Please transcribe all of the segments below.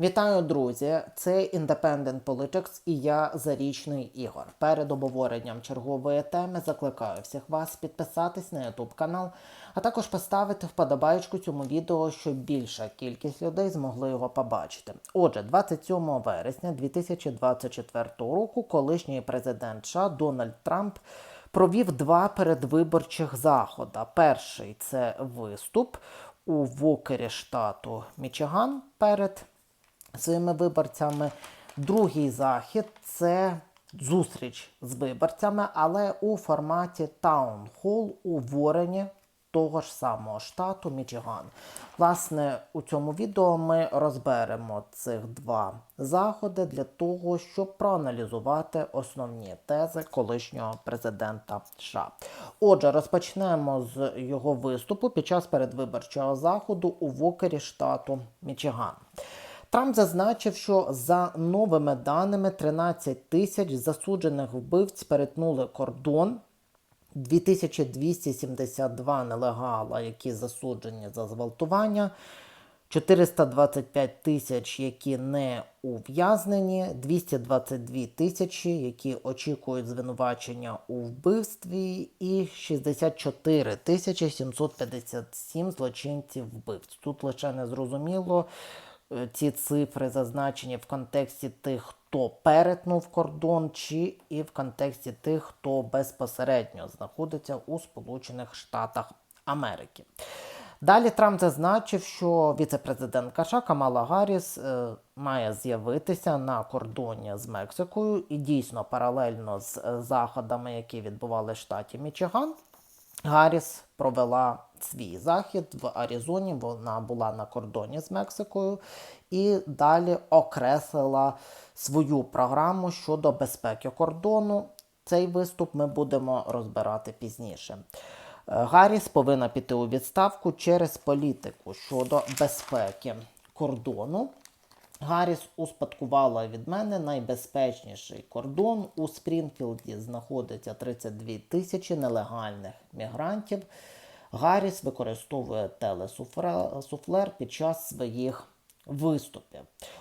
Вітаю, друзі! Це Independent Politics і я Зарічний Ігор. Перед обговоренням чергової теми закликаю всіх вас підписатись на YouTube канал, а також поставити вподобайку цьому відео, щоб більша кількість людей змогли його побачити. Отже, 27 вересня 2024 року колишній президент США Дональд Трамп провів два передвиборчих заходи. Перший це виступ у Вокері штату Мічиган перед своїми виборцями. Другий захід це зустріч з виборцями, але у форматі таун-хол у Ворені того ж самого штату Мічиган. Власне, у цьому відео ми розберемо цих два заходи для того, щоб проаналізувати основні тези колишнього президента США. Отже, розпочнемо з його виступу під час передвиборчого заходу у Вокері штату Мічиган. Трамп зазначив, що за новими даними 13 тисяч засуджених вбивць перетнули кордон. 2272 нелегала, які засуджені за зґвалтування, 425 тисяч, які не ув'язнені, 222 тисячі, які очікують звинувачення у вбивстві, і 64 тисячі 757 злочинців вбивць. Тут лише не зрозуміло. Ці цифри зазначені в контексті тих, хто перетнув кордон, чи і в контексті тих, хто безпосередньо знаходиться у Сполучених Штатах Америки. Далі Трамп зазначив, що віце-президент США Камала Гарріс е, має з'явитися на кордоні з Мексикою і дійсно паралельно з е, заходами, які відбували в штаті Мічиган. Гарріс провела свій захід в Аризоні. Вона була на кордоні з Мексикою і далі окреслила свою програму щодо безпеки кордону. Цей виступ ми будемо розбирати пізніше. Е, Гарріс повинна піти у відставку через політику щодо безпеки кордону. Гарріс успадкувала від мене найбезпечніший кордон. У Спрінфілді знаходиться 32 тисячі нелегальних мігрантів. Гарріс використовує телесуфлер під час своїх виступів.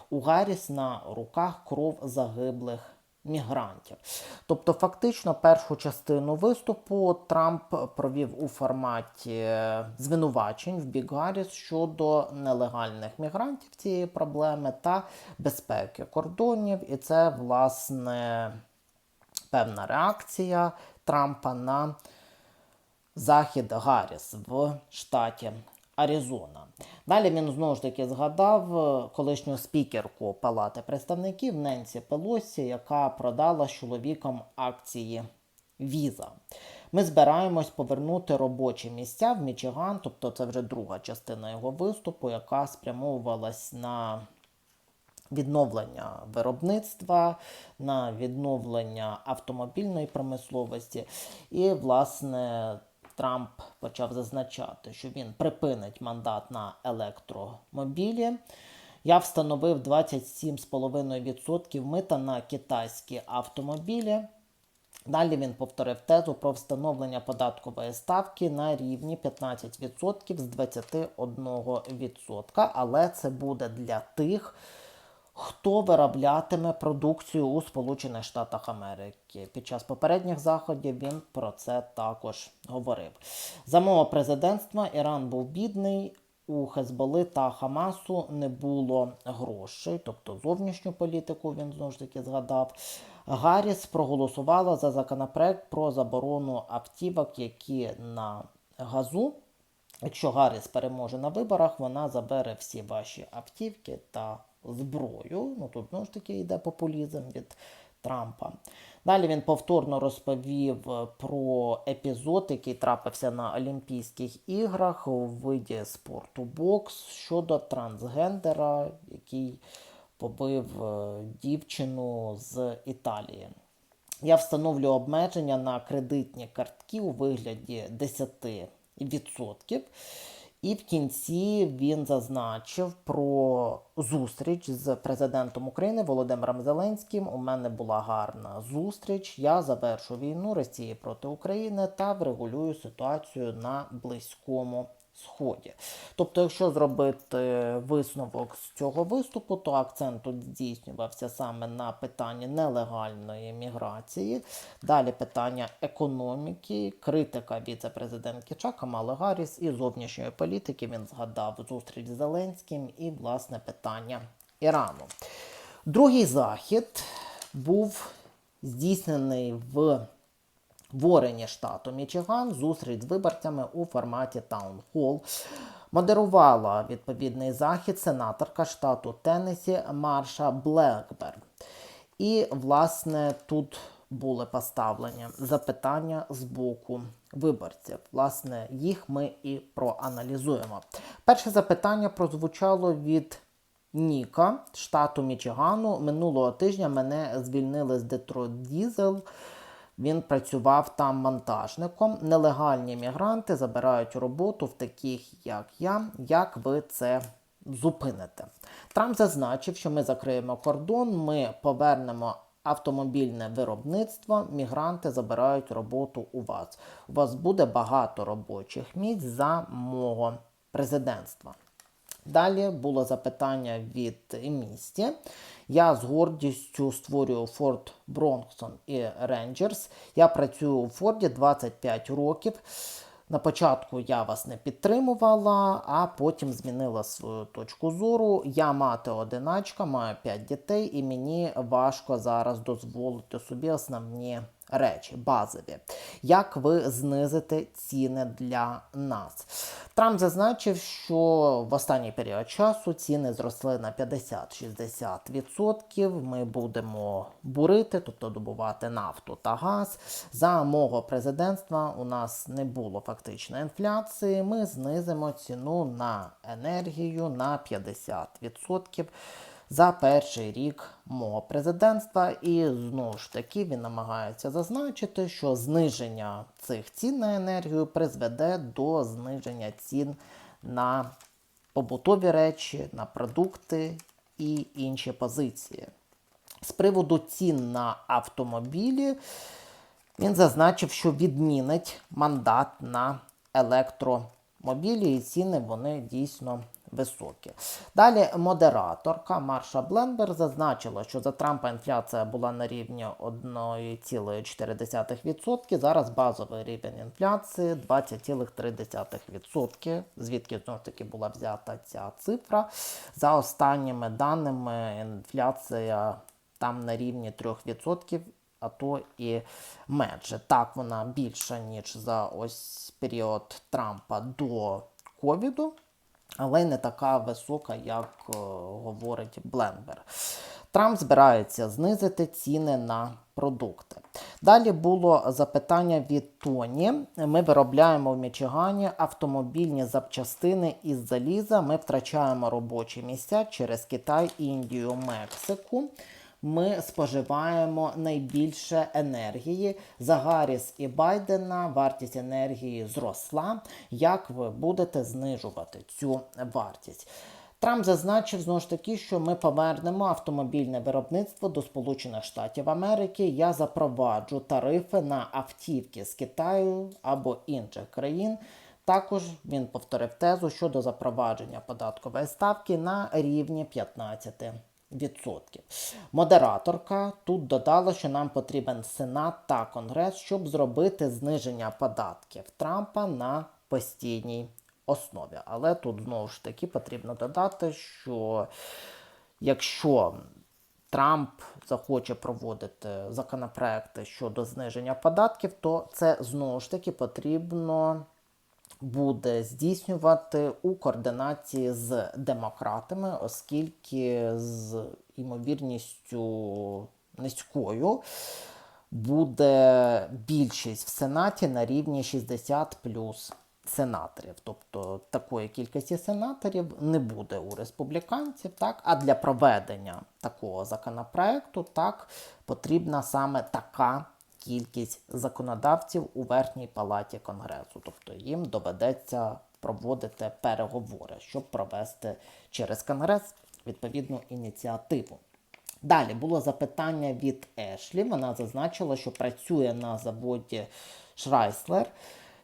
У Гарріс на руках кров загиблих мігрантів. Тобто, фактично, першу частину виступу Трамп провів у форматі звинувачень в бік Гарріс щодо нелегальних мігрантів цієї проблеми та безпеки кордонів. І це, власне, певна реакція Трампа на захід Гарріс в штаті Аризона. Далі він знову ж таки згадав е, колишню спікерку Палати представників Ненсі Пелосі, яка продала з чоловіком акції Віза. Ми збираємось повернути робочі місця в Мічиган, тобто це вже друга частина його виступу, яка спрямовувалась на відновлення виробництва, на відновлення автомобільної промисловості. І, власне, Трамп почав зазначати, що він припинить мандат на електромобілі. Я встановив 27,5% мита на китайські автомобілі. Далі він повторив тезу про встановлення податкової ставки на рівні 15% з 21%, але це буде для тих, хто вироблятиме продукцію у Сполучених Штатах Америки. Під час попередніх заходів він про це також говорив. За мого президентства Іран був бідний. У Хезболи та Хамасу не було грошей, тобто зовнішню політику він знову ж таки згадав. Гарріс проголосувала за законопроект про заборону автівок, які на газу. Якщо Гарріс переможе на виборах, вона забере всі ваші автівки та зброю. Ну тут знову ж таки йде популізм від Трампа. Далі він повторно розповів е, про епізод, який трапився на Олімпійських іграх у виді спорту бокс щодо трансгендера, який побив е, дівчину з Італії. Я встановлю обмеження на кредитні картки у вигляді 10%. І в кінці він зазначив про зустріч з президентом України Володимиром Зеленським. У мене була гарна зустріч. Я завершу війну Росії проти України та врегулюю ситуацію на Близькому Сході. Тобто, якщо зробити висновок з цього виступу, то акцент тут здійснювався саме на питанні нелегальної міграції, далі питання економіки, критика віце-президентки Ча Камали Гарріс і зовнішньої політики. Він згадав зустріч з Зеленським і, власне, питання Ірану. Другий захід був здійснений в Ворені штату Мічиган зустріч з виборцями у форматі Таун Холл. Модерувала відповідний захід сенаторка штату Теннесі Марша Блекберн. І, власне, тут були поставлені запитання з боку виборців. Власне, їх ми і проаналізуємо. Перше запитання прозвучало від Ніка, штату Мічигану. Минулого тижня мене звільнили з Детройт Дізел. Він працював там монтажником. Нелегальні мігранти забирають роботу в таких, як я. Як ви це зупините? Трамп зазначив, що ми закриємо кордон, ми повернемо автомобільне виробництво. Мігранти забирають роботу у вас. У вас буде багато робочих місць за мого президентства. Далі було запитання від місті. Я з гордістю створюю Форд Бронксон і Рейнджерс. Я працюю у Форді 25 років. На початку я вас не підтримувала, а потім змінила свою точку зору. Я мати одиначка, маю 5 дітей, і мені важко зараз дозволити собі основні речі, базові. Як ви знизите ціни для нас? Трамп зазначив, що в останній період часу ціни зросли на 50-60%. Ми будемо бурити, тобто добувати нафту та газ. За мого президентства у нас не було фактично інфляції. Ми знизимо ціну на енергію на 50% за перший рік мого президентства. І знову ж таки він намагається зазначити, що зниження цих цін на енергію призведе до зниження цін на побутові речі, на продукти і інші позиції. З приводу цін на автомобілі. Він зазначив, що відмінить мандат на електромобілі, і ціни вони дійсно високі. Далі модераторка Марша Бленбер зазначила, що за Трампа інфляція була на рівні 1,4%. Зараз базовий рівень інфляції 20,3%. Звідки знову ж таки була взята ця цифра? За останніми даними, інфляція там на рівні 3%. А то і менше. Так, вона більша, ніж за ось період Трампа до ковіду, але не така висока, як е, говорить Бленбер. Трамп збирається знизити ціни на продукти. Далі було запитання від Тоні. Ми виробляємо в Мічигані автомобільні запчастини із заліза. Ми втрачаємо робочі місця через Китай, Індію, Мексику. Ми споживаємо найбільше енергії. За Гарріс і Байдена вартість енергії зросла. Як ви будете знижувати цю вартість? Трамп зазначив знову ж таки, що ми повернемо автомобільне виробництво до Сполучених Штатів Америки. Я запроваджу тарифи на автівки з Китаю або інших країн. Також він повторив тезу щодо запровадження податкової ставки на рівні 15%. Модераторка тут додала, що нам потрібен Сенат та Конгрес, щоб зробити зниження податків Трампа на постійній основі. Але тут знову ж таки потрібно додати, що якщо Трамп захоче проводити законопроекти щодо зниження податків, то це знову ж таки потрібно буде здійснювати у координації з демократами, оскільки з ймовірністю низькою буде більшість в Сенаті на рівні 60 плюс сенаторів. Тобто такої кількості сенаторів не буде у республіканців, так? а для проведення такого законопроекту так, потрібна саме така кількість законодавців у верхній палаті Конгресу. Тобто їм доведеться проводити переговори, щоб провести через Конгрес відповідну ініціативу. Далі було запитання від Ешлі. Вона зазначила, що працює на заводі Шрайслер.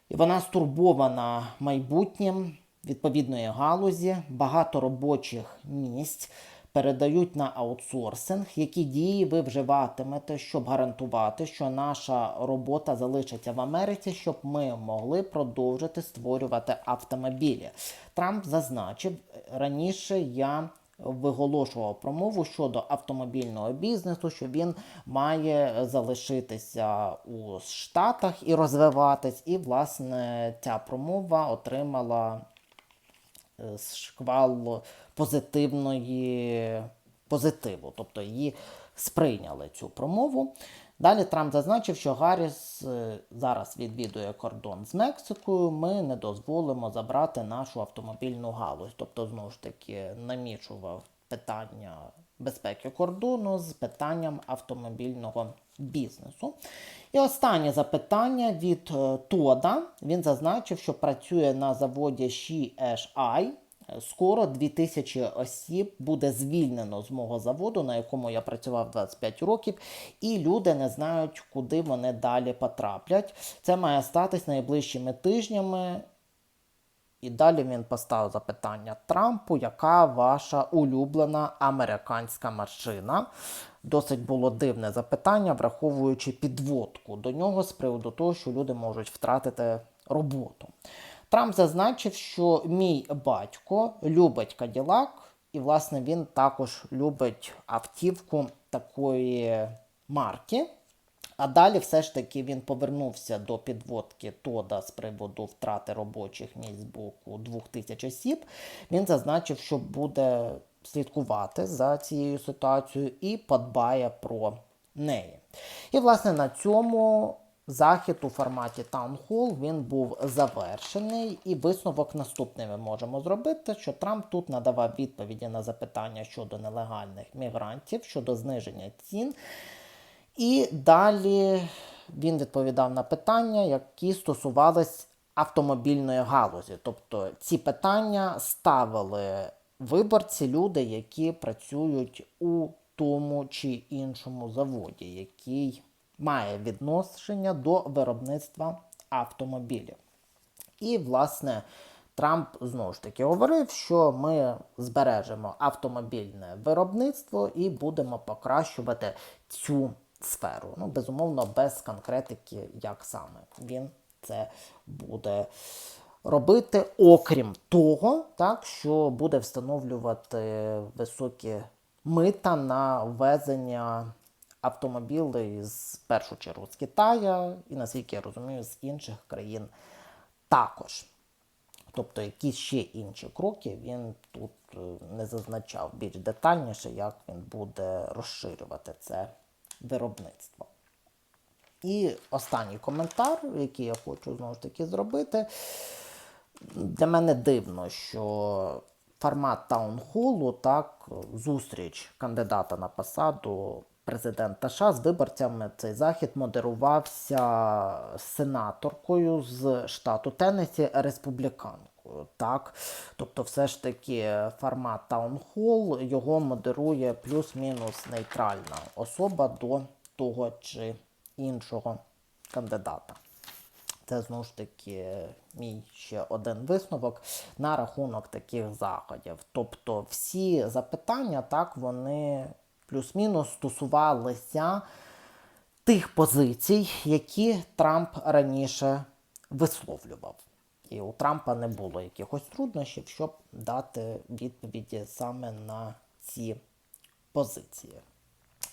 І вона стурбована майбутнім відповідної галузі, багато робочих місць передають на аутсорсинг, які дії ви вживатимете, щоб гарантувати, що наша робота залишиться в Америці, щоб ми могли продовжити створювати автомобілі. Трамп зазначив раніше я виголошував промову щодо автомобільного бізнесу, що він має залишитися у Штатах і розвиватись. І, власне, ця промова отримала шквал позитивної позитиву, тобто її сприйняли цю промову. Далі Трамп зазначив, що Гарріс е, зараз відвідує кордон з Мексикою. Ми не дозволимо забрати нашу автомобільну галузь. Тобто, знову ж таки, намічував питання безпеки кордону з питанням автомобільного бізнесу. І останнє запитання від е, Тода. Він зазначив, що працює на заводі SHI. Скоро 2000 осіб буде звільнено з мого заводу, на якому я працював 25 років, і люди не знають, куди вони далі потраплять. Це має статись найближчими тижнями. І далі він поставив запитання Трампу, яка ваша улюблена американська машина? Досить було дивне запитання, враховуючи підводку до нього з приводу того, що люди можуть втратити роботу. Трамп зазначив, що мій батько любить Каділак, і, власне, він також любить автівку такої марки. А далі все ж таки він повернувся до підводки Тода з приводу втрати робочих місць з боку 2000 осіб. Він зазначив, що буде слідкувати за цією ситуацією і подбає про неї. І, власне, на цьому захід у форматі Hall він був завершений. І висновок наступний ми можемо зробити, що Трамп тут надавав відповіді на запитання щодо нелегальних мігрантів, щодо зниження цін. І далі він відповідав на питання, які стосувались автомобільної галузі. Тобто ці питання ставили виборці, люди, які працюють у тому чи іншому заводі, який має відношення до виробництва автомобілів. І, власне, Трамп знову ж таки говорив, що ми збережемо автомобільне виробництво і будемо покращувати цю сферу. Ну, безумовно, без конкретики, як саме він це буде робити, окрім того, так, що буде встановлювати високі мита на ввезення автомобілів з першу чергу з Китаю і, наскільки я розумію, з інших країн також. Тобто якісь ще інші кроки він тут е, не зазначав більш детальніше, як він буде розширювати це виробництво. І останній коментар, який я хочу знову ж таки зробити. Для мене дивно, що формат таунхолу, так, зустріч кандидата на посаду президента США з виборцями цей захід модерувався сенаторкою з штату Теннессі, республіканкою. Так? Тобто, все ж таки формат таунхол його модерує плюс-мінус нейтральна особа до того чи іншого кандидата. Це знову ж таки мій ще один висновок на рахунок таких заходів. Тобто всі запитання, так, вони плюс-мінус стосувалися тих позицій, які Трамп раніше висловлював. І у Трампа не було якихось труднощів, щоб дати відповіді саме на ці позиції.